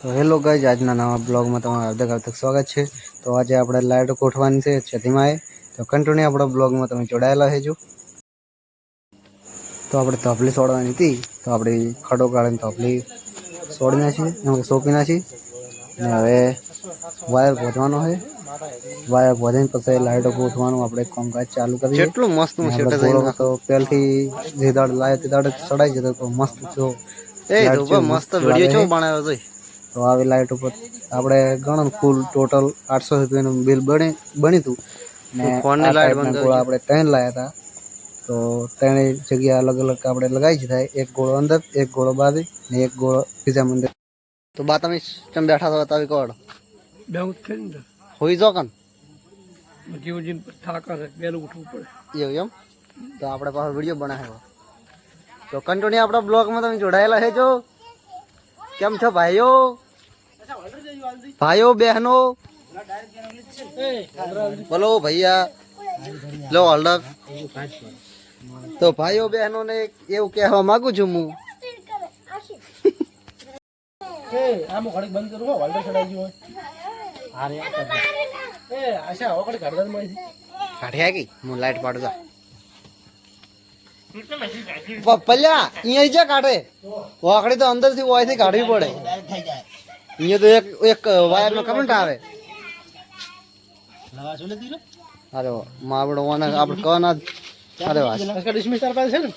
તો hello guys આજના નવા બ્લોગમાં તમારું હાર્દિક હાર્દિક સ્વાગત છે. તો આજે આપણે લાઇટ ગોઠવાની છે છતીમાએ તો કન્ટિન્યુ આપણા બ્લોગમાં તમે જોડાયેલા રહેજો. તો આપણે તપલી સોડવાની હતી. તો આપણે ખડો કાઢીને તપલી સોડી છીએ. એમાં સોંપી નાખી. અને હવે વાયર પહોંચવાનો છે. વાયર પહોંચીને પછી લાઇટો ગોઠવાનું. આપણે કામકાજ ચાલુ કરીએ. એટલું મસ્ત તો પહેલથી જે દાડ લાય તે દાડે ચડાઈ જતો. મસ્ત જો એ મસ્ત વીડિયો છે. બનાવ્યો તો આવી લાઇટ ઉપર આપણે ગણો ફૂલ ટોટલ આઠસો રૂપિયાનું બિલ બની બની હતું. ને ફોનની લાઇટ ટાઈપના આપણે ત્રણ લાયા હતા. તો ત્રણેય જગ્યા અલગ અલગ આપણે લગાવી દીધા એક ગોળો અંદર એક ગોળો બહાર ને એક ગોળો બીજા મંદિર. તો બા તમે ચમ બેઠા છો તાવી કોડ જ હોઈ જો કન. જીવ જીવ થાક આવે વહેલું ઉઠવું પડે. એવું એમ? તો આપણે પાછો વીડિયો બનાવ્યો. તો કન્ટિન્યુ આપણા બ્લોગમાં તમે જોડાયેલા છે જો કેમ છો ભાઈઓ? ભાઈઓ બહેનો બોલો ભૈયા લો હલડક તો ભાઈઓ બહેનો ને એવું કહેવા માંગુ છું હું આમ ઘડીક બંધ કરું હો વાલ્ડર ચડાઈ ગયો હોય એ આશા હવે ઘડી ઘડવા મળી કાઢ્યા કે હું લાઈટ પાડું જા પલ્યા અહીંયા જ કાઢે વાકડી તો અંદરથી ઓયથી કાઢવી પડે અહીંયા તો એક એક વાયર નો કરંટ આવે. અરે. માવડો વાના આપણે કના અરે વાસ આજકાલ ડિસમિસ તાર પાસે છે ને?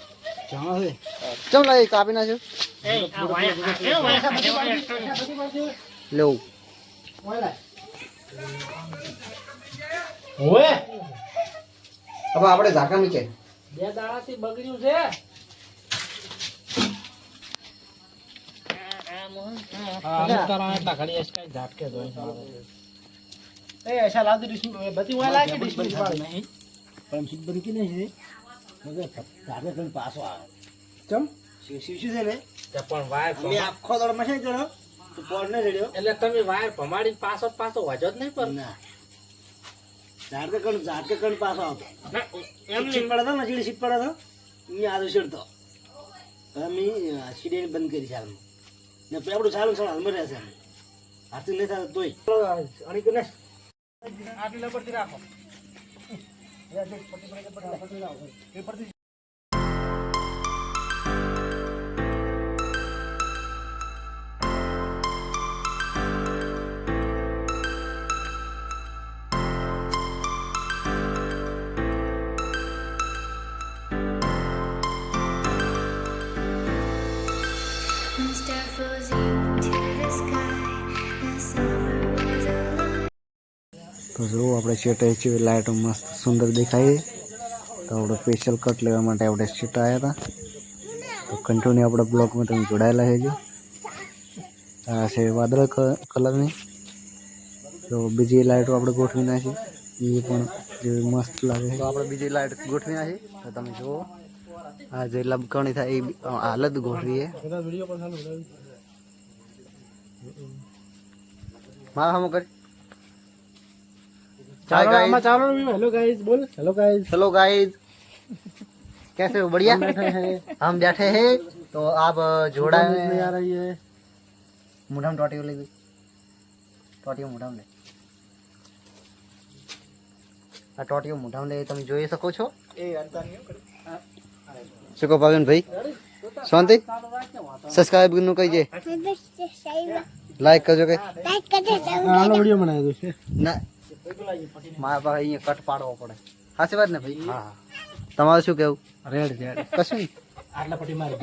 ચમ લાઈ કાપી નાખ્યો? લેવું. ઓએ હવે આપણે ઝાકા મૂકે બે દાડાથી બગડ્યું છે. પાછો આવે. ચમ? શીશી છે ને પણ વાયર આખો દોડમાં છે જણો? તો પોડ ને રેડ્યો. એટલે તમે વાયર ભમાડી પાછો પાછો વાજો જ નહીં પણ. ના. ઝાડ કણ ઝાડ કે કણ પાછો આવતો. એમ શીટ પડે તો ને સીડી શીટ પડે તો? અહીંયા આદુ શેડતો અમે સીડી બંધ કરી છે હાલમાં. ને પેપડું ચાલુ ચાલુ હાલમાં રહેશે. હાથથી નહીં થતું તોય. અણી કે આટલી લબડતી રાખો. તો જો આપણે સેટ છે લાઇટો મસ્ત સુંદર દેખાય છે. તો આપણે સ્પેશિયલ કટ લેવા માટે આપણે સેટ આવ્યા હતા. તો કન્ટિન્યુ આપણા બ્લોગમાં તમે જોડાયેલા રહેજો. આ છે વાદળ કલરની. તો બીજી લાઇટો આપણે ગોઠવી નાખી. એ પણ જે મસ્ત લાગે છે. તો આપણે બીજી લાઈટ ગોઠવી નાખી. તો તમે જુઓ. આ જે લબકણી થાય એ હાલત ગોઠવીએ. મારા હમો કરી. ચાલો guys. આમાં ચાલો હેલો ગાઈસ બોલ હેલો ગાઈસ हेलो गाइस कैसे हो बढ़िया हम बैठे हैं तो आप जोड़ा नहीं आ रही है मुठा में टोटियो ले ટોટીઓ મોઢામાં લે આ ટોટીઓ મોઢામાં લે તમે જોઈ શકો છો શું કહો ભાવિન ભાઈ શાંતિ સબસ્ક્રાઇબ નું કહીજે લાઈક કરજો કે આનો વિડીયો બનાવ્યો છે ના મારા પાસે અહીંયા કટ પાડવો પડે. સાચી વાત ને ભાઈ? હા હા. તમારું શું કેવું? Red red. કશું? મારી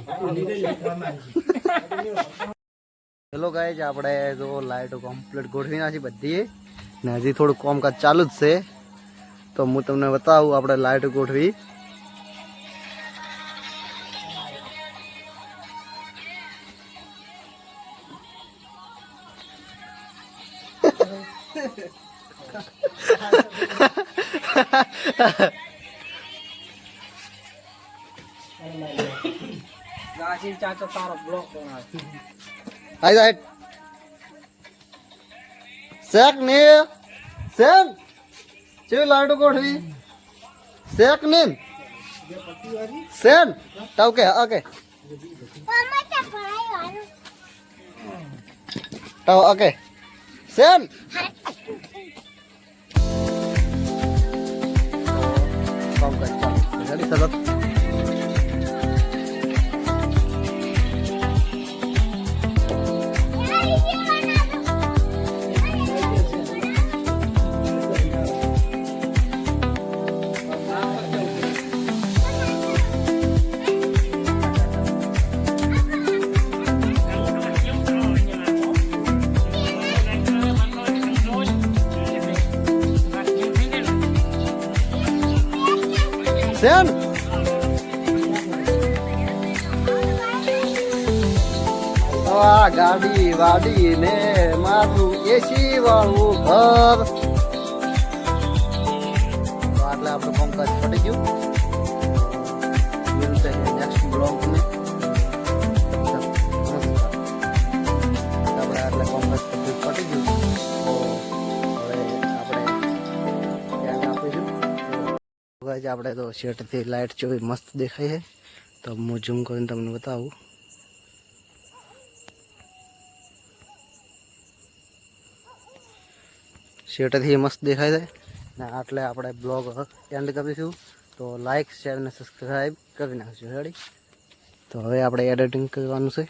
હેલો ગાઈઝ આપણે જો લાઈટો કમ્પ્લીટ ગોઠવી નાખી બધી. ને હજી થોડું કામકાજ ચાલુ જ છે. તો હું તમને બતાવું આપણે લાઈટ ગોઠવી. રાશિ ચાચો તારો બ્લોક બનાવે આઈ સાઈડ શેક ને શેક ચેવી લાઈટો ગોઠવી શેક ને સેન ઓકે ઓકે ઓકે સેન ચાલુ છે. Ready, આ ગાડી વાડી ને મારું એસી વાળું ઘર. તો આટલે આપણું કામકાજ પટી ગયું. આપણે આટલે કામકાજ આપણે આપણે તો શર્ટથી લાઇટ જોઈ મસ્ત દેખાય છે. તો હું ઝૂમ કરીને તમને બતાવું. શર્ટથી મસ્ત દેખાય છે. ને આટલે આપણે બ્લોગ એન્ડ કરીશું તો લાઇક શેર અને સબસ્ક્રાઈબ કરી નાખજો. રેડી તો હવે આપણે એડિટિંગ કરવાનું છે.